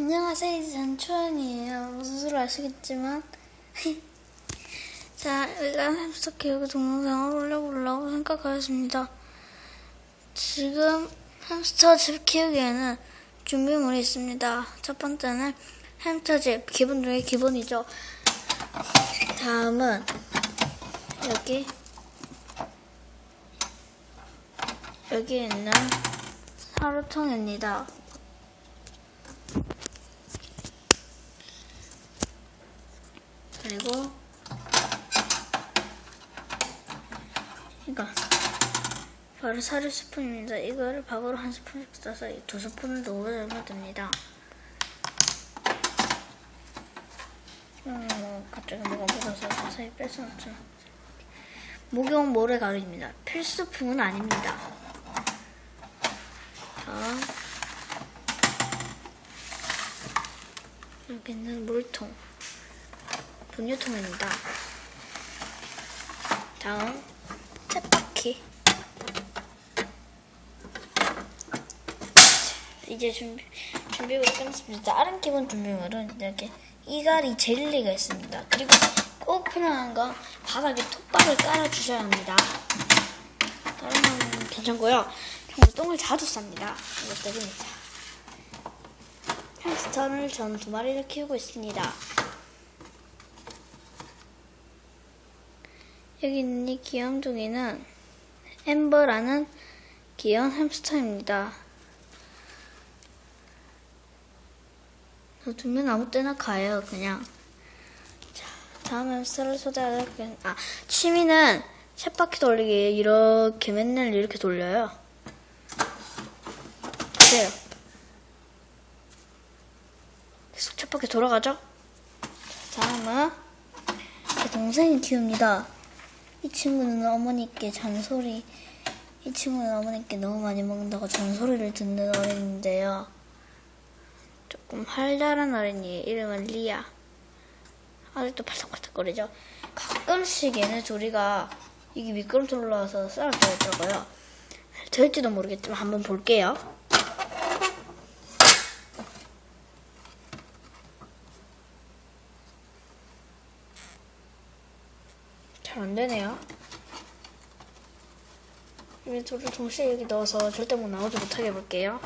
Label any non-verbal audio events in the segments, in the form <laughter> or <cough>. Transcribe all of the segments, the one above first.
안녕하세요. 전 초연이에요. 소리 아시겠지만. <laughs> 자, 일단 햄스터 키우기 동영상을 올려보려고 생각하였습니다. 지금 햄스터 집 키우기에는 준비물이 있습니다. 첫 번째는 햄스터 집, 기본 중에 기본이죠. 다음은 여기 여기 있는 사료통입니다. 그리고 이거 바로 사료 스푼입니다. 이거를 밥으로 한 스푼씩 써서 이두 스푼을 넣어주면 됩니다. 음, 뭐 갑자기 뭐가 묻어서 자세히 없지만 목욕 모래가루입니다. 필수품은 아닙니다. 자, 여기는 물통, 분유통입니다. 다음, 쳇바퀴. 이제 준비, 준비물이 끝났습니다. 다른 기본 준비물은 이렇게 이가리 젤리가 있습니다. 그리고 꼭 필요한 건 바닥에 톱밥을 깔아주셔야 합니다. 다른 건 괜찮고요. 정말 똥을 자주 쌉니다. 이것 때문이죠. 햄스터를 전 두 마리를 키우고 있습니다. 여기 있는 이 귀염둥이는 엠버라는 귀여운 햄스터입니다. 두면 아무 때나 가요, 그냥. 자, 다음 햄스터를 소개할 아, 취미는 쳇바퀴 돌리기 이렇게 맨날 이렇게 돌려요. 보세요. 계속 쳇바퀴 돌아가죠? 자, 다음은 제 동생이 키웁니다. 이 친구는 어머니께 잔소리, 이 친구는 어머니께 너무 많이 먹는다고 잔소리를 듣는 어린인데요. 조금 활달한 어린이에요. 이름은 리아. 아직도 발싹발싹거리죠. 가끔씩 얘네 둘이가 이게 미끄럼틀 올라와서 싸울 때가 있더라고요. 될지도 모르겠지만 한번 볼게요. 안 되네요. 이 둘을 동시에 여기 넣어서 절대 못 나오지 못하게 해볼게요.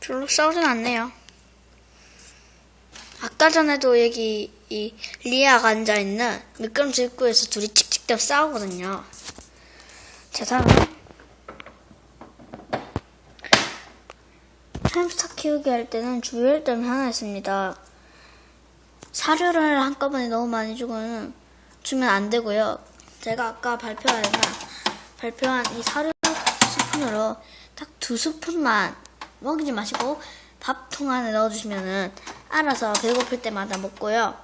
별로 싸우진 않네요. 아까 전에도 여기 이 리아가 앉아있는 미끄럼틀 입구에서 둘이 칙칙대고 싸우거든요. 자, 다음은 햄스터 키우기 할 때는 주의할 점이 하나 있습니다. 사료를 한꺼번에 너무 많이 주고는 주면 안 되고요. 제가 아까 발표한 발표한 이 사료 스푼으로 딱 두 스푼만 먹이지 마시고 밥통 안에 넣어주시면은 알아서 배고플 때마다 먹고요.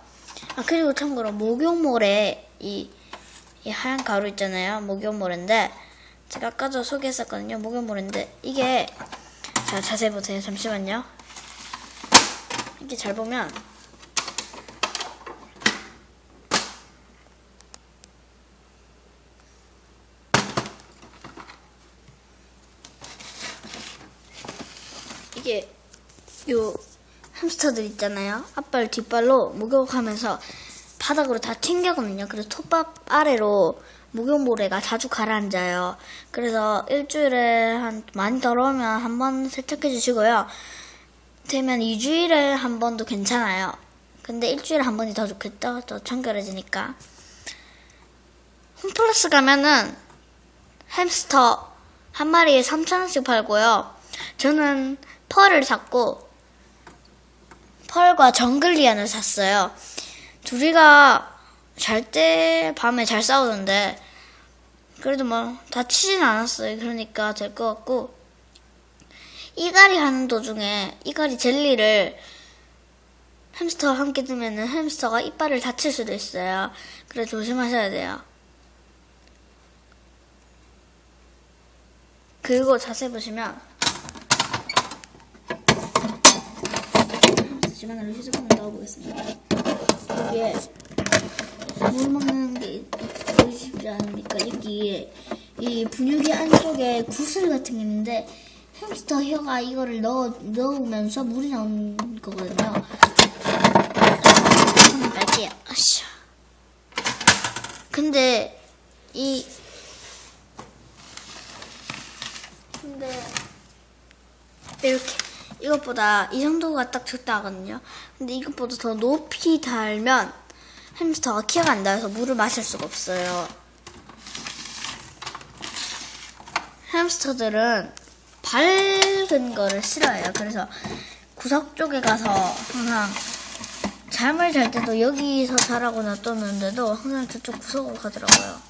아 그리고 참고로 목욕모래 이, 이 하얀 가루 있잖아요. 목욕모래인데 제가 아까도 소개했었거든요. 목욕모래인데 이게 자 자세히 보세요. 잠시만요. 이렇게 잘 보면 이게 요 햄스터들 있잖아요. 앞발 뒷발로 목욕하면서 바닥으로 다 튕겨거든요. 그래서 톱밥 아래로 목욕모래가 자주 가라앉아요. 그래서 일주일에 한 많이 더러우면 한 번 세척해 주시고요. 되면 2주일에 한 번도 괜찮아요. 근데 일주일에 한 번이 더 좋겠죠? 더 청결해지니까. 홈플러스 가면은 햄스터 한 마리에 3,000원씩 팔고요. 저는 펄을 샀고 펄과 정글리안을 샀어요. 둘이가 잘 때 밤에 잘 싸우던데 그래도 뭐 다치진 않았어요. 그러니까 될 것 같고 이갈이 하는 도중에 이갈이 젤리를 햄스터와 함께 두면은 햄스터가 이빨을 다칠 수도 있어요. 그래 조심하셔야 돼요. 그리고 자세히 보시면 집안으로 휴지통을 넣어보겠습니다. 여기에 물 먹는 게 보이시지 않습니까? 여기 이 분유기 안쪽에 구슬 같은 게 있는데 햄스터 혀가 이거를 넣어 넣으면서 물이 나오는 거거든요. 한번 빨게요. 아씨. 근데 이 근데 이렇게 이것보다 이 정도가 딱 적당하거든요. 근데 이것보다 더 높이 달면 햄스터가 키가 안 닿아서 물을 마실 수가 없어요. 햄스터들은 밝은 거를 싫어해요. 그래서 구석 쪽에 가서 항상 잠을 잘 때도 여기서 자라고 놔뒀는데도 항상 저쪽 구석으로 가더라고요.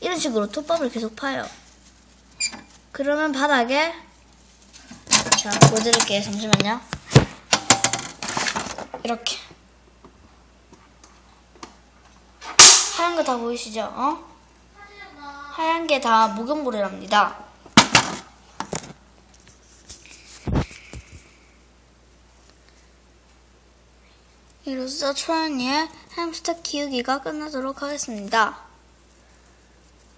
이런 식으로 톱밥을 계속 파요. 그러면 바닥에 자 보여드릴게요. 잠시만요. 이렇게 하얀 거 다 보이시죠? 어? 하얀 게 다 목욕물이랍니다. 이로써 초연이의 햄스터 키우기가 끝나도록 하겠습니다.